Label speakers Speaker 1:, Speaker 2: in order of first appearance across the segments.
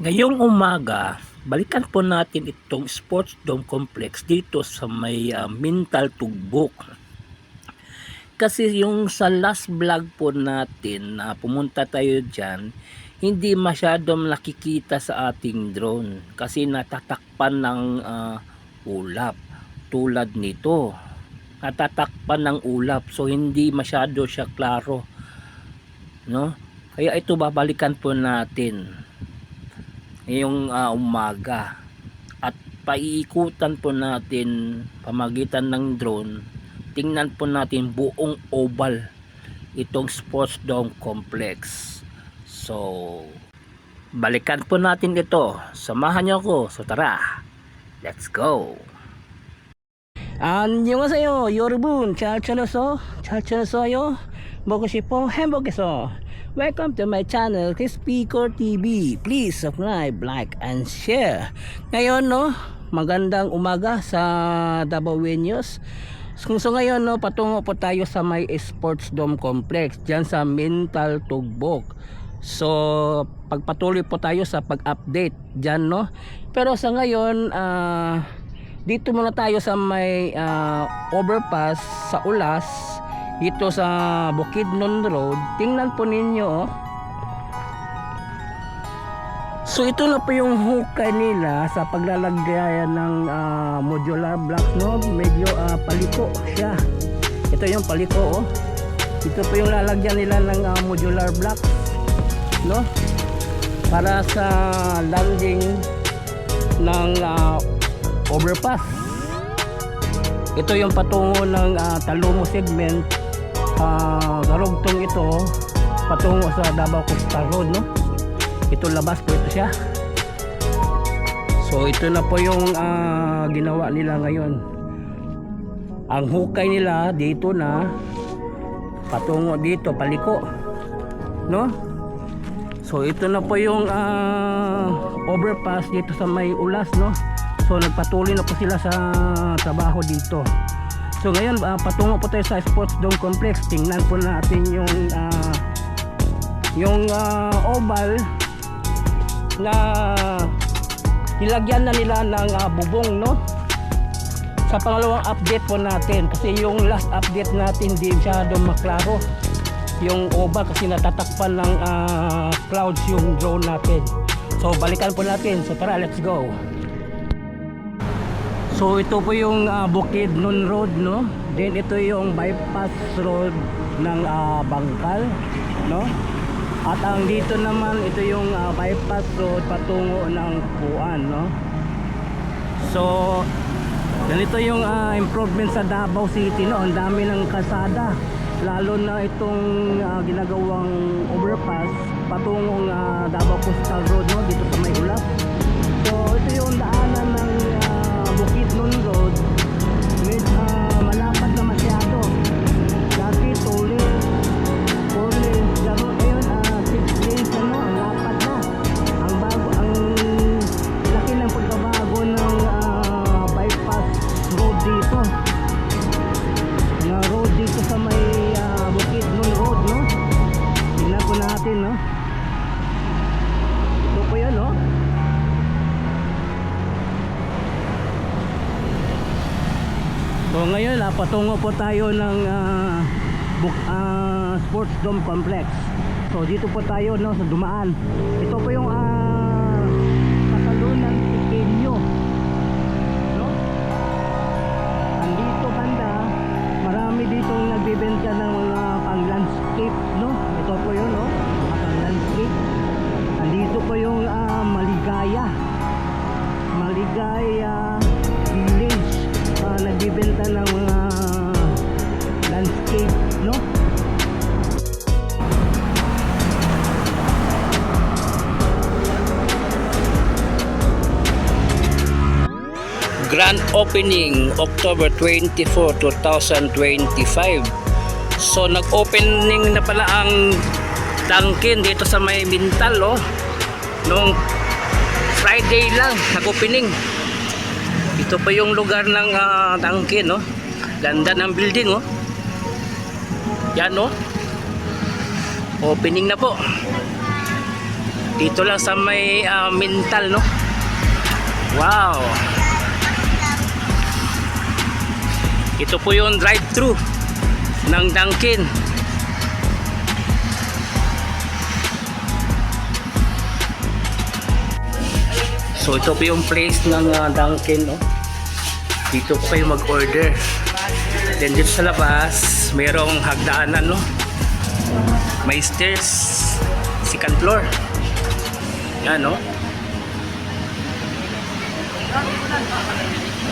Speaker 1: Ngayong umaga, balikan po natin itong Sports Dome Complex dito sa may ah, Mintal Tugbok. Kasi yung sa last vlog po natin na pumunta tayo dyan, hindi masyadong nakikita sa ating drone kasi natatakpan ng ah, ulap tulad nito. Natatakpan ng ulap so hindi masyado siya klaro. No? Kaya ito babalikan po natin ngayong ah, umaga at paiikutan po natin pamagitan ng drone tingnan po natin buong oval itong sports dome complex so balikan po natin ito samahan niyo ako so tara let's go 안녕하세요 여러분 잘 지냈어? 잘 지냈어요? 먹고 싶어 행복해서 Welcome to my channel Crispy TV Please subscribe, like, and share. Ngayon no, magandang umaga sa Davao News So so ngayon no, patungo po tayo sa may Sports Dome Complex Diyan sa Mental Tugbok. So pagpatuloy po tayo sa pag-update diyan no. Pero sa ngayon ah dito muna tayo sa may ah, overpass sa Ulas dito sa Bukidnon Road. Tingnan po ninyo oh. so ito na po yung hukay nila sa paglalagayan ng ah, modular blocks no? Medyo ah, paliko siya. Ito yung paliko oh. ito po yung lalagyan nila ng ah, modular blocks no? Para sa landing ng ah, overpass. Ito yung patungo ng ah, Talomo segment uh, garugtong ito patungo sa Davao Coastal Road no? Ito labas po ito siya. So ito na po yung ah, ginawa nila ngayon. Ang hukay nila dito na patungo dito paliko no? So ito na po yung ah, overpass dito sa may ulas no? So nagpatuloy na po sila sa trabaho dito. So ngayon ah, patungo po tayo sa Sports Dome Complex. Tingnan po natin yung ah, yung ah, oval na nilagyan na nila ng ah, bubong no. Sa pangalawang update po natin kasi yung last update natin di masyado maklaro yung oval kasi natatakpan ng ah, clouds yung drone natin. So balikan po natin. So tara, let's go. So ito po yung uh, Bukidnon Road no. Then ito yung bypass road ng ah, Bangkal no. At ang dito naman ito yung ah, bypass road patungo ng Kuan no. So ganito yung ah, improvement sa Davao City no. Ang dami ng kalsada lalo na itong ah, ginagawang overpass patungong uh, Davao Coastal Road no dito sa May Ulap. So ito yung daanan ng Na road dito sa may uh, Bukidnon Road no. Tingnan po natin no. Ito po yan no. So ngayon ah, patungo po tayo ng buk, ah, Sports Dome Complex. So dito po tayo no sa dumaan. Ito po yung ah, Grand opening October 24, 2025. So nag-opening na pala ang Dunkin dito sa may Mintal oh. Nung Friday lang nag-opening. Ito pa yung lugar ng uh, Dunkin no. Ganda ng building oh. Yan oh. Opening na po. Dito lang sa may ah, mental, no? Wow! Ito po yung drive-thru ng Dunkin. So ito po yung place ng ah, Dunkin, no? Dito po kayo mag-order. Then dito sa labas, mayroong hagdanan, no? May stairs. Second floor. Yan, no?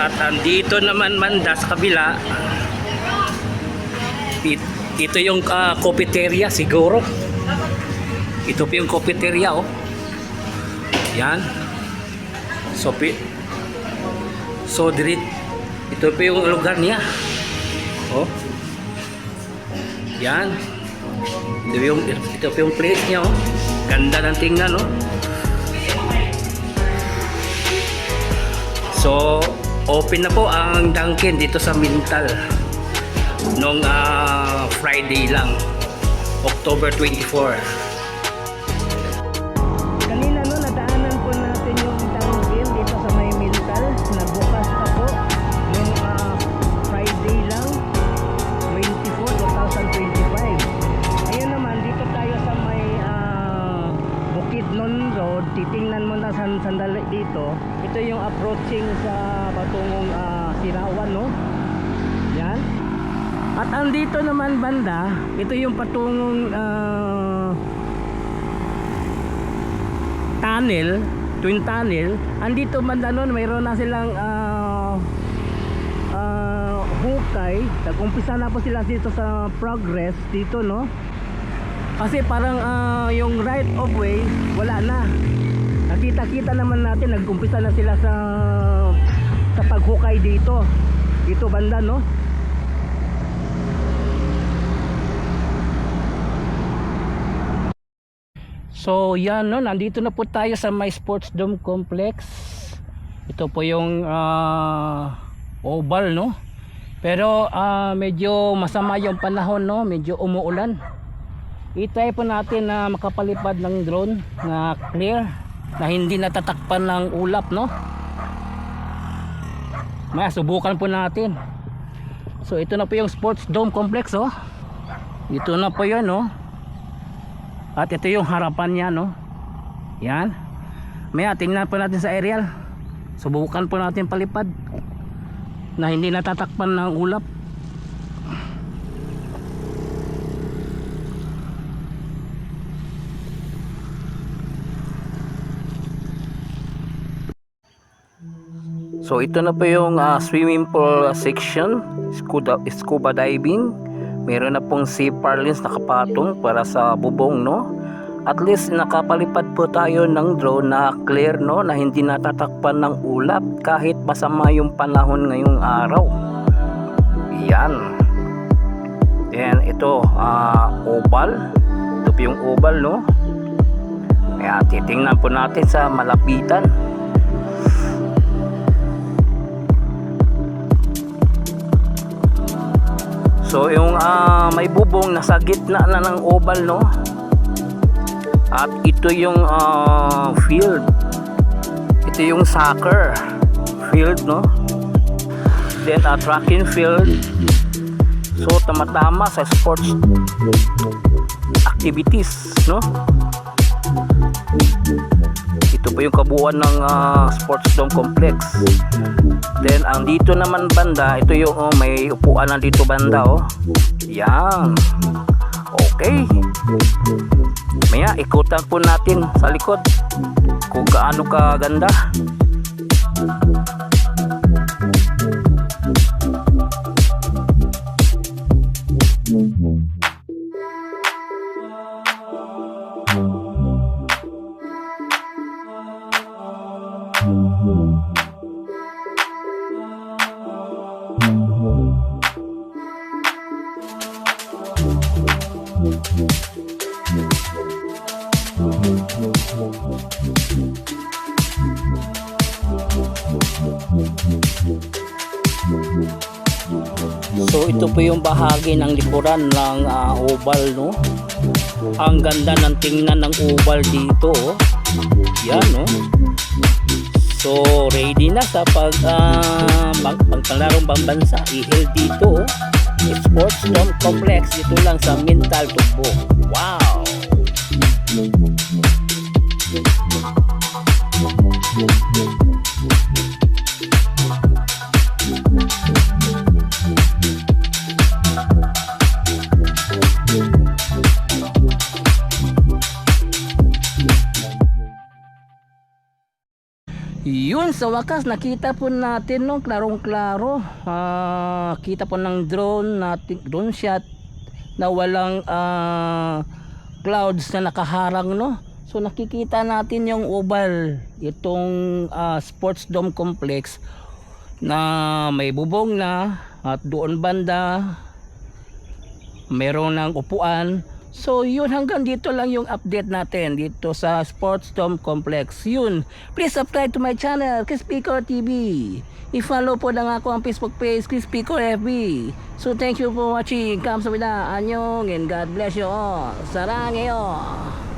Speaker 1: At andito naman manda sa kabila, it, ito yung uh, cafeteria siguro. Ito po yung cafeteria, oh. Yan. So, pi- so dirit, ito po yung lugar niya. Oh. Yan. Ito yung, ito po yung place niya, oh. Ganda ng tingnan, oh. So, open na po ang Dunkin dito sa Mintal nung ah, Friday lang, October 24. Kanina no, nadaanan po natin yung Dunkin dito sa may Mintal na bukas po nung ah, Friday lang, 24, 2025. Ayun naman, dito tayo sa may ah, Bukidnon Road. Titingnan mo na san sandali dito. Ito yung approaching sa patungong ah, Sirawan, no? Yan. At andito naman banda, ito yung patungong ah, tunnel, twin tunnel. Andito banda nun, mayroon na silang ah, ah, hukay. Nag-umpisa na po sila dito sa progress dito, no? Kasi parang ah, yung right of way, wala na. Nakita-kita naman natin, nag-umpisa na sila sa sa paghukay dito. Dito banda, no? So yan no, nandito na po tayo sa My Sports Dome Complex. Ito po yung ah, oval no. Pero ah, medyo masama yung panahon no, medyo umuulan. I-try po natin na makapalipad ng drone na clear na hindi natatakpan ng ulap no. Maya subukan po natin. So ito na po yung Sports Dome Complex oh. Ito na po 'yon no. At ito yung harapan niya no. Yan. Maya tingnan po natin sa aerial. Subukan po natin palipad na hindi natatakpan ng ulap. So ito na po yung ah, swimming pool section, scuba, scuba diving. Meron na pong sea parlins nakapatong para sa bubong no. At least nakapalipad po tayo ng drone na clear no na hindi natatakpan ng ulap kahit masama yung panahon ngayong araw. Yan. Then ito ah, oval. Ito po yung oval no. Kaya titingnan po natin sa malapitan. So yung ah, may bubong nasa gitna na ng oval no. At ito yung ah, field. Ito yung soccer field no. Then a track and field. So tama-tama sa sports activities no. Ito po yung kabuuan ng ah, sports dome complex. Then ang dito naman banda, ito yung oh, may upuan na dito banda oh. Yan. Okay. Maya ikutan po natin sa likod kung gaano ka yung bahagi ng likuran ng ah, oval no. Ang ganda ng tingnan ng oval dito. Oh. Yan, no? So, ready na sa pag uh, pag, pagpalarong pambansa. I-held dito. Oh. Sports Dome Complex dito lang sa Mintal Tubo. Wow! Yun, sa wakas, nakita po natin no, klarong-klaro. Ah, kita po ng drone, natin, drone shot na walang ah, clouds na nakaharang no. So nakikita natin yung oval, itong ah, Sports Dome Complex na may bubong na at doon banda meron ng upuan. So yun hanggang dito lang yung update natin dito sa Sports Dome Complex. Yun. Please subscribe to my channel, Crispico TV. I-follow po na nga ako ang Facebook page, Crispico FB. So thank you for watching. Kamsahamnida. Anyong and God bless you all. Sarangyo.